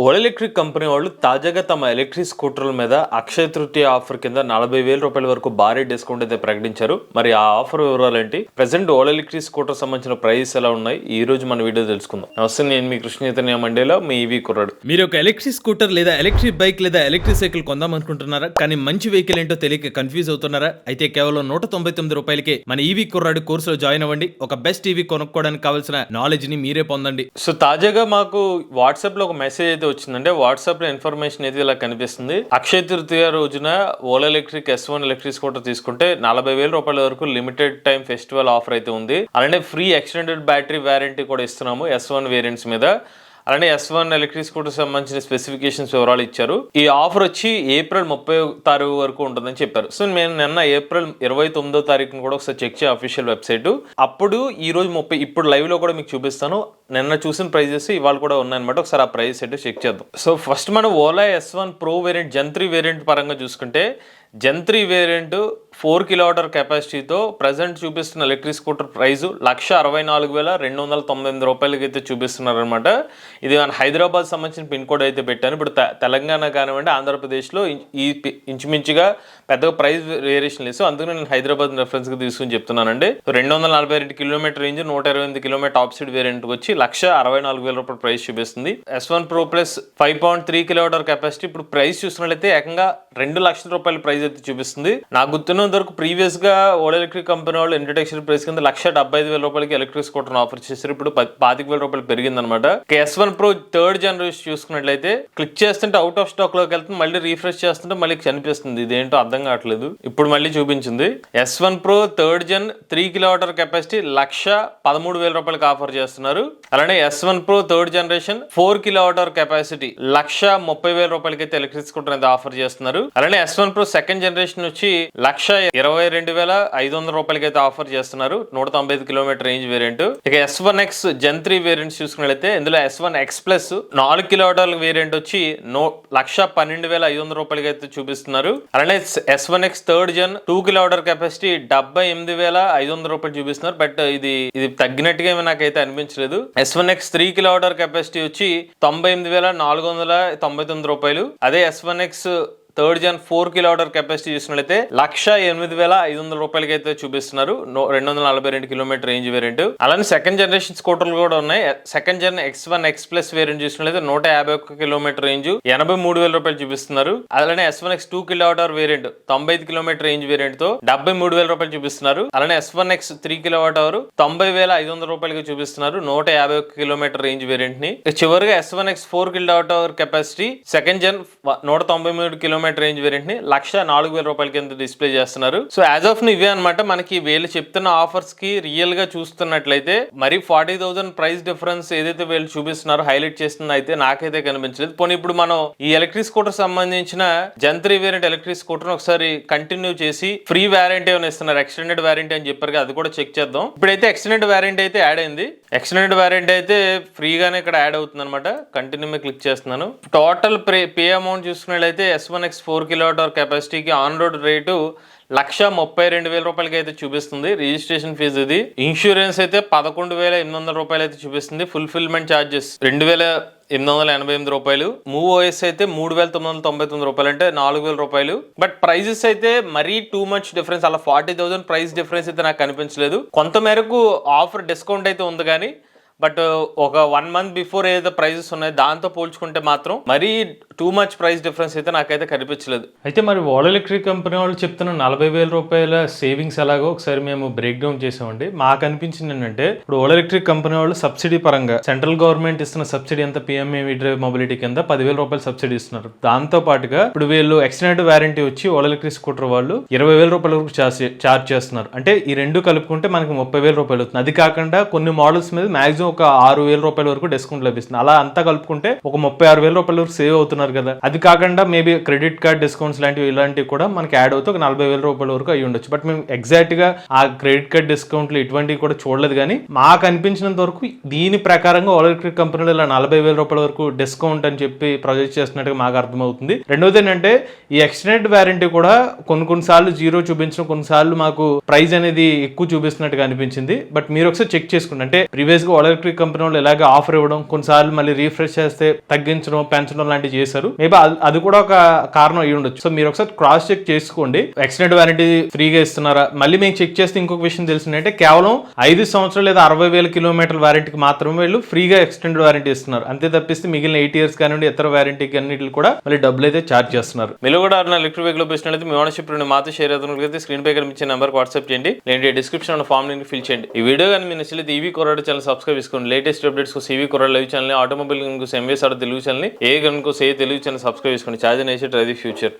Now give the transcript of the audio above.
Ola electric company వాళ్ళు తాజాగా తమ ఎలక్ట్రిక్ స్కూటర్ల మీద అక్షయ తృతీయ ఆఫర్ కింద నలభై వేల రూపాయల వరకు భారీ డిస్కౌంట్ అయితే ప్రకటించారు. మరి ఆ ఆఫర్ వివరాలు ఏంటి? ప్రెసెంట్ ఓలా ఎలక్ట్రిక్ స్కూటర్ సంబంధించిన ప్రైస్ ఎలా ఉన్నాయి? ఈ రోజు మన వీడియో తెలుసుకుందాం. నమస్తే నేను మీ కృష్ణ చైతన్య మండేలో మీ ఈవీ కుర్రాడు. మీరు ఒక ఎలక్ట్రిక్ స్కూటర్ లేదా ఎలక్ట్రిక్ బైక్ లేదా ఎలక్ట్రిక్ సైకిల్ కొందాం అనుకుంటున్నారా కానీ మంచి వెహికల్ ఏంటో తెలియక కన్ఫ్యూజ్ అవుతున్నారా? అయితే కేవలం నూట తొంభై తొమ్మిది రూపాయలకే మన ఈవీ కుర్రాడు కోర్సులో జాయిన్ అవ్వండి. ఒక బెస్ట్ ఈవీ కొనుక్కోవడానికి కావాల్సిన నాలెడ్జ్ని మీరే పొందండి. సో తాజాగా మాకు వాట్సాప్లో ఒక మెసేజ్ అయితే వచ్చిందంటే వాట్సాప్లో ఇన్ఫర్మేషన్ అయితే ఇలా కనిపిస్తుంది. అక్షయ తృతీయ రోజున Ola electric S one electric scooter తీసుకుంటే నలభై వేల రూపాయల వరకు లిమిటెడ్ టైం ఫెస్టివల్ ఆఫర్ అయితే ఉంది. అలానే ఫ్రీ ఎక్స్టెండెడ్ బ్యాటరీ వారంటీ కూడా ఇస్తున్నాము ఎస్ వన్ వేరియంట్స్ మీద. అలానే ఎస్ వన్ ఎలక్ట్రిక్ స్కూటర్ సంబంధించిన స్పెసిఫికేషన్స్ వివరాలు ఇచ్చారు. ఈ ఆఫర్ వచ్చి ఏప్రిల్ ముప్పై తారీఖు వరకు ఉంటుందని చెప్పారు. సో నేను నిన్న ఏప్రిల్ ఇరవై తొమ్మిదో తారీఖున కూడా ఒకసారి చెక్ చేయ అఫీషియల్ వెబ్సైట్ అప్పుడు ఈ రోజు ముప్పై ఇప్పుడు లైవ్లో కూడా మీకు చూపిస్తాను. నిన్న చూసిన ప్రైజెస్ ఇవాళ కూడా ఉన్నాయన్నమాట. ఒకసారి ఆ ప్రైస్ అయితే చెక్ చేద్దాం. సో ఫస్ట్ మనం Ola S one pro variant జంత్రి variant పరంగా చూసుకుంటే జంత్రి వేరియంట్ ఫోర్ కిలోమీటర్ కెపాసిటీతో ప్రజెంట్ చూపిస్తున్న ఎలక్ట్రిక్ స్కూటర్ ప్రైజు లక్ష అరవై నాలుగు వేల రెండు వందల తొంభై ఎనిమిది రూపాయలకి అయితే చూపిస్తున్నారనమాట ఇది మన హైదరాబాద్ సంబంధించిన పిన్ కోడ్ అయితే పెట్టాను. ఇప్పుడు తె- తెలంగాణ కానివ్వండి ఆంధ్రప్రదేశ్లో ఈ ఇంచుమించుగా పెద్దగా ప్రైస్ వేరియేషన్ లేదు. అందుకు అందుకని నేను హైదరాబాద్ రెఫరెన్స్గా తీసుకుని చెప్తున్నానండి. రెండు వందల నలభై రెండు కిలోమీటర్ రేంజ్ నూట ఇరవై ఎనిమిది కిలోమీటర్ ఆప్సైడ్ వేరియంట్కి వచ్చి లక్ష అరవై నాలుగు వేల రూపాయల ప్రైస్ చూపిస్తుంది. S one pro plus five point three kilometer capacity ఇప్పుడు ప్రైస్ చూసినట్లయితే ఏకంగా రెండు లక్షల రూపాయల ప్రైస్ అయితే చూపిస్తుంది. నాకు గుర్తున్నంత వరకు ప్రీవియస్గా ఓలా ఎలక్ట్రిక్ కంపెనీ వాళ్ళు ఇంట్రడక్షన్ ప్రైస్ కింద లక్ష డెబ్బై ఐదు వేల రూపాయలకి ఎలక్ట్రిక్ స్కూటర్ ఆఫర్ చేశారు. ఇప్పుడు పాతిక వేల రూపాయలు పెరిగింది అనమాట S one pro third generation చూసుకున్నట్లయితే క్లిక్ చేస్తుంటే అవుట్ ఆఫ్ స్టాక్లోకి వెళ్తుంది. మళ్ళీ రీఫ్రెష్ చేస్తుంటే మళ్ళీ కనిపిస్తుంది. ఇదేంటో అర్థం కావట్లేదు. ఇప్పుడు మళ్ళీ చూపించింది. S one pro third gen three kilometer capacity lakh పదమూడు వేల రూపాయలకి ఆఫర్ చేస్తున్నారు. అలానే S one pro third generation four kilo hour capacity lakh ముప్పై వేల రూపాయలకి అయితే ఎలక్ట్రిక్ స్కూటర్ అయితే ఆఫర్ చేస్తున్నారు. అలానే S one pro second generation వచ్చి లక్ష ఇరవై రెండు వేల ఐదు వందల రూపాయలకి అయితే ఆఫర్ చేస్తున్నారు. నూట తొంభై ఐదు కిలోమీటర్ రేంజ్ వేరియంట్ ఇక S one X gen three variants చూసుకున్నట్లయితే ఇందులో ఎస్ వన్ ఎక్స్ ప్లస్ నాలుగు కిలోమీటర్ల వేరియంట్ వచ్చి నో లక్ష పన్నెండు వేల ఐదు వందల రూపాయలకి అయితే చూపిస్తున్నారు. అలానే S one X third gen two kilometer capacity డెబ్బై ఎనిమిది వేల ఐదు వందల రూపాయలు చూపిస్తున్నారు. బట్ ఇది ఇది తగ్గినట్టుగా నాకైతే అనిపించలేదు. S one X three kilometer capacity వచ్చి తొంభై ఎనిమిది వేల నాలుగు వందల తొంభై తొమ్మిది రూపాయలు. అదే S one X third gen four kilometer capacity చూసినట్లయితే లక్ష ఎనిమిది వేల ఐదు వందల రూపాయలకి అయితే చూపిస్తున్నారు. రెండు వందల నలభై రెండు కిలోమీటర్ రేంజ్ వేరియంట్. అలానే సెకండ్ జనరేషన్ స్కూటర్లు కూడా ఉన్నాయి. Second gen X one X plus variant చూసినట్లయితే నూట యాభై ఒక్క కిలోమీటర్ రేంజ్ ఎనభై మూడు వేల రూపాయలు చూపిస్తున్నారు. అలానే S one X two kilometer variant తొంభై ఐదు కిలోమీటర్ రేంజ్ వేరియంట్తో డెబ్బై మూడు వేల రూపాయలు చూపిస్తున్నారు. అలానే S one X three kilometer తొంభై వేల ఐదు వందల రూపాయలకి చూపిస్తున్నారు నూట యాభై ఒక్క కిలోమీటర్ రేంజ్ వేరియంట్ని చివరిగా S one X four kilometer capacity second gen నూట తొంభై మూడు కిలోమీటర్ రేంజ్ వేరియంట్ని లక్ష నాలుగు వేల రూపాయల కింద డిస్ప్లే చేస్తున్నారు. సో యాజ్ ఆఫ్ ఇవే అనమాట మనకి వీళ్ళు చెప్తున్న ఆఫర్స్కి రియల్గా చూస్తున్నట్లయితే మరి ఫార్టీ థౌసండ్ ప్రైస్ డిఫరెన్స్ ఏదైతే వీళ్ళు చూపిస్తున్నారో హైలైట్ చేస్తుందో అయితే నాకైతే కనిపించలేదు. పోనీ ఇప్పుడు మనం ఈ ఎలక్ట్రిక్ స్కూటర్ సంబంధించిన జంత్రి వేరియంట్ ఎలక్ట్రిక్ స్కూటర్ ఒకసారి కంటిన్యూ చేసి ఫ్రీ వ్యారంటీ ఏమైనా ఇస్తున్నారు? ఎక్స్టెండెడ్ వ్యారంటీ అని చెప్పారు అది కూడా చెక్ చేద్దాం. ఇప్పుడైతే ఎక్స్టెండెడ్ వ్యారంటీ అయితే యాడ్ అయింది. ఎక్స్టెండెడ్ వ్యారంటీ అయితే ఫ్రీగానే ఇక్కడ యాడ్ అవుతుంది అనమాట కంటిన్యూ క్లిక్ చేస్తున్నాను. టోటల్ పే పే అమౌంట్ చూసుకున్నట్లయితే S one X four kilometer కెపాసిటీకి on road rate lakh ముప్పై రెండు వేల రూపాయలకి అయితే చూపిస్తుంది. రిజిస్ట్రేషన్ ఫీజు ఇది. ఇన్సూరెన్స్ అయితే పదకొండు వేల ఎనిమిది వందల రూపాయలు అయితే చూపిస్తుంది. ఫుల్ఫిల్మెంట్ ఛార్జెస్ రెండు వేల ఎనిమిది వందల ఎనభై ఎనిమిది రూపాయలు. మూవ్ ఓఎస్ అయితే మూడు వేల తొమ్మిది వందల తొంభై తొమ్మిది రూపాయలు అంటే నాలుగు వేల రూపాయలు. బట్ ప్రైజెస్ అయితే మరీ టూ మచ్ డిఫరెన్స్ అలా ఫార్టీ థౌసండ్ ప్రైస్ డిఫరెన్స్ అయితే నాకు కనిపించలేదు. కొంత మేరకు ఆఫర్ డిస్కౌంట్ అయితే ఉంది కానీ బట్ ఒక వన్ మంత్ బిఫోర్ ఏదైతే ప్రైజెస్ ఉన్నాయో దాంతో పోల్చుకుంటే మాత్రం మరీ టూ మచ్ ప్రైస్ డిఫరెన్స్ అయితే నాకైతే కనిపించలేదు. అయితే మరి ఓలా ఎలక్ట్రిక్ కంపెనీ వాళ్ళు చెప్తున్న నలభై వేల రూపాయల సేవింగ్స్ ఎలాగో ఒకసారి మేము బ్రేక్ డౌన్ చేసామండి. మాకు అనిపించింది ఏంటంటే ఇప్పుడు ఓలా ఎలక్ట్రిక్ కంపెనీ వాళ్ళు సబ్సిడీ పరంగా సెంట్రల్ గవర్నమెంట్ ఇస్తున్న సబ్సిడీ ఎంత పిఎంఏ డ్రైవ్ మొబిలిటీ కింద పదివేల రూపాయలు సబ్సిడీ ఇస్తున్నారు. దాంతో పాటుగా ఇప్పుడు వీళ్ళు ఎక్స్టెండెడ్ వారంటీ వచ్చి ఓలా ఎలక్ట్రిక్ స్కూటర్ వాళ్ళు ఇరవై వేల రూపాయల వరకు చార్జ్ చార్జ్ చేస్తున్నారు. అంటే ఈ రెండు కలుపుకుంటే మనకి ముప్పై వేల రూపాయలు అవుతుంది అది కాకుండా కొన్ని మోడల్స్ మీద మాక్సిమం ఒక ఆరు వేల రూపాయల వరకు డిస్కౌంట్ లభిస్తుంది. అలా అంతా కలుపుకుంటే ఒక ముప్పై ఆరు వేల రూపాయల వరకు సేవ్ అవుతున్నారు కదా. అది కాకుండా మేబీ క్రెడిట్ కార్డ్ డిస్కౌంట్స్ లాంటివి ఇలాంటివి కూడా మనకి యాడ్ అవుతూ ఒక నలభై వేల రూపాయల వరకు అయ్యి ఉండొచ్చు. బట్ మేము ఎగ్జాక్ట్గా ఆ క్రెడిట్ కార్డ్ డిస్కౌంట్లు ఇటువంటివి కూడా చూడలేదు కానీ మాకు అనిపించినంత వరకు దీని ప్రకారంగా ఓలా ఎలక్ట్రిక్ కంపెనీలు ఇలా నలభై వేల రూపాయల వరకు డిస్కౌంట్ అని చెప్పి ప్రొజెక్ట్ చేస్తున్నట్టుగా మాకు అర్థమవుతుంది. రెండోది ఏంటంటే ఈ ఎక్స్టెండెడ్ వారంటీ కూడా కొన్ని కొన్నిసార్లు జీరో చూపించడం కొన్నిసార్లు మాకు ప్రైస్ అనేది ఎక్కువ చూపిస్తున్నట్టుగా అనిపించింది. బట్ మీరు ఒకసారి చెక్ చేసుకోండి అంటే ప్రీవియస్గా ఎలక్ట్రిక్ కంపెనీ వాళ్ళు ఇలాగే ఆఫర్ ఇవ్వడం కొన్నిసార్లు మళ్ళీ రీఫ్రెష్ చేస్తే తగ్గించడం పెంచడం లాంటివి చేశారు. మేబీ అది కూడా ఒక కారణం అయ్యి ఉండొచ్చు. సో మీరు ఒకసారి క్రాస్ చెక్ చేసుకోండి. ఎక్స్టెండ్ వారంటీ ఫ్రీగా ఇస్తున్నారా? మళ్ళీ మేము చెక్ చేస్తే ఇంకొక విషయం తెలిసిందంటే కేవలం ఐదు సంవత్సరాలు లేదా అరవై వేల కిలోమీటర్ల వారంటీకి మాత్రమే వీళ్ళు ఫ్రీగా ఎక్స్టెండ్ వారంటీ ఇస్తున్నారు. అంతే తప్పిస్తే మిగిలిన ఎయిట్ ఇయర్స్ కానివ్వండి ఇతర వారంటీకి అన్నిటికి కూడా మళ్ళీ డబ్బులు అయితే ఛార్జ్ చేస్తున్నారు. మీరు కూడా ఎవరైనా ఎలక్ట్రిక్ వెహికల్ అయితే మీ ఓనర్షిప్ నుండి మాతో షేర్ అవుతున్నట్లయితే స్క్రీన్ పై కనిపించే నెంబర్ వాట్సాప్ చేయండి. లేదంటే డిస్క్రిప్షన్ ఫామ్ లింక్ ఫిల్ చేయండి. ఈ వీడియో కానీ మీ నచ్చితే ఈవీ కొరాడు ఛానల్ సబ్స్క్రైబ్ చేసుకోండి లేటెస్ట్ అప్డేట్స్ కోసం ఈవీ కొరాడు లైవ్ ఛానల్ ఆటోమొబైల్ కోసం ఎంవేస్ ఆడ తెలుగు ఛానల్ ఏ గన్ కోసం ఏ తెలుగు ఛానల్ సబ్స్క్రైబ్ చేసుకోండి. ఛార్జ్ నేసి ట్రై ది ఫ్యూచర్.